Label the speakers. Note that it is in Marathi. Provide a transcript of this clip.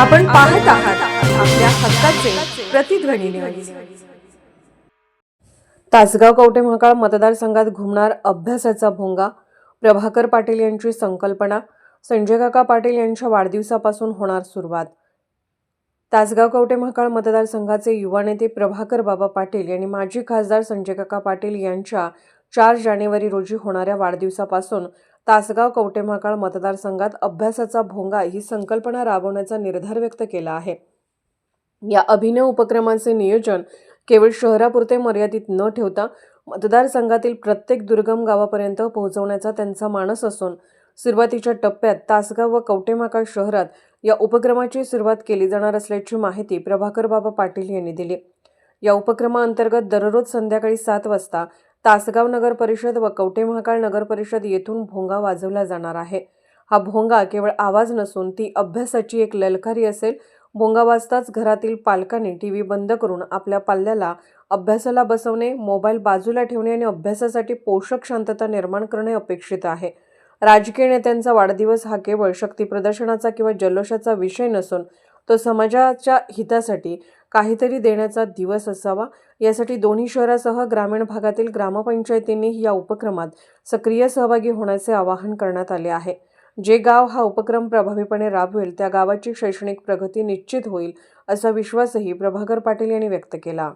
Speaker 1: आपण पाहत आहात आपल्या हक्काचे प्रतिध्वनी न्यूज तासगाव कवटे महाकाळ मतदारसंघात घुमणार अभ्यासाचा भोंगा. प्रभाकर पाटील यांची संकल्पना. संजय काका पाटील यांच्या वाढदिवसापासून होणार सुरुवात. तासगाव कवटे महाकाळ मतदारसंघाचे युवा नेते प्रभाकर बाबा पाटील यांनी माजी खासदार संजय काका पाटील यांच्या चार जानेवारी रोजी होणाऱ्या वाढदिवसापासून तासगाव कवटेमाकाळ मतदारसंघात अभ्यासाचा भोंगा ही संकल्पना राबवण्याचा निर्धार व्यक्त केला आहे. या अभिनव उपक्रमांचे नियोजन केवळ शहरापुरते मर्यादित न ठेवता मतदारसंघातील प्रत्येक दुर्गम गावापर्यंत पोहोचवण्याचा त्यांचा मानस असून सुरुवातीच्या टप्प्यात तासगाव व कवटेमाकाळ शहरात या उपक्रमाची सुरुवात केली जाणार असल्याची माहिती प्रभाकर बाबा पाटील यांनी दिली. या उपक्रमाअंतर्गत दररोज संध्याकाळी सात वाजता तासगाव नगर परिषद व कवटे महाकाळ नगर परिषद येथून भोंगा वाजवला जाणार आहे. हा भोंगा केवळ आवाज नसून ती अभ्यासाची एक ललकारी असेल. भोंगा वाजताच घरातील पालकांनी टी व्ही बंद करून आपल्या पाल्याला अभ्यासाला बसवणे मोबाईल बाजूला ठेवणे आणि अभ्यासासाठी पोषक शांतता निर्माण करणे अपेक्षित आहे. राजकीय नेत्यांचा वाढदिवस हा केवळ शक्ती प्रदर्शनाचा किंवा जल्लोषाचा विषय नसून तो समाजाच्या हितासाठी काहीतरी देण्याचा दिवस असावा. यासाठी दोन्ही शहरासह ग्रामीण भागातील ग्रामपंचायतींनी या उपक्रमात सक्रिय सहभागी होण्याचे आवाहन करण्यात आले आहे. जे गाव हा उपक्रम प्रभावीपणे राबवेल त्या गावाची शैक्षणिक प्रगती निश्चित होईल असा विश्वासही प्रभाकर पाटील यांनी व्यक्त केला.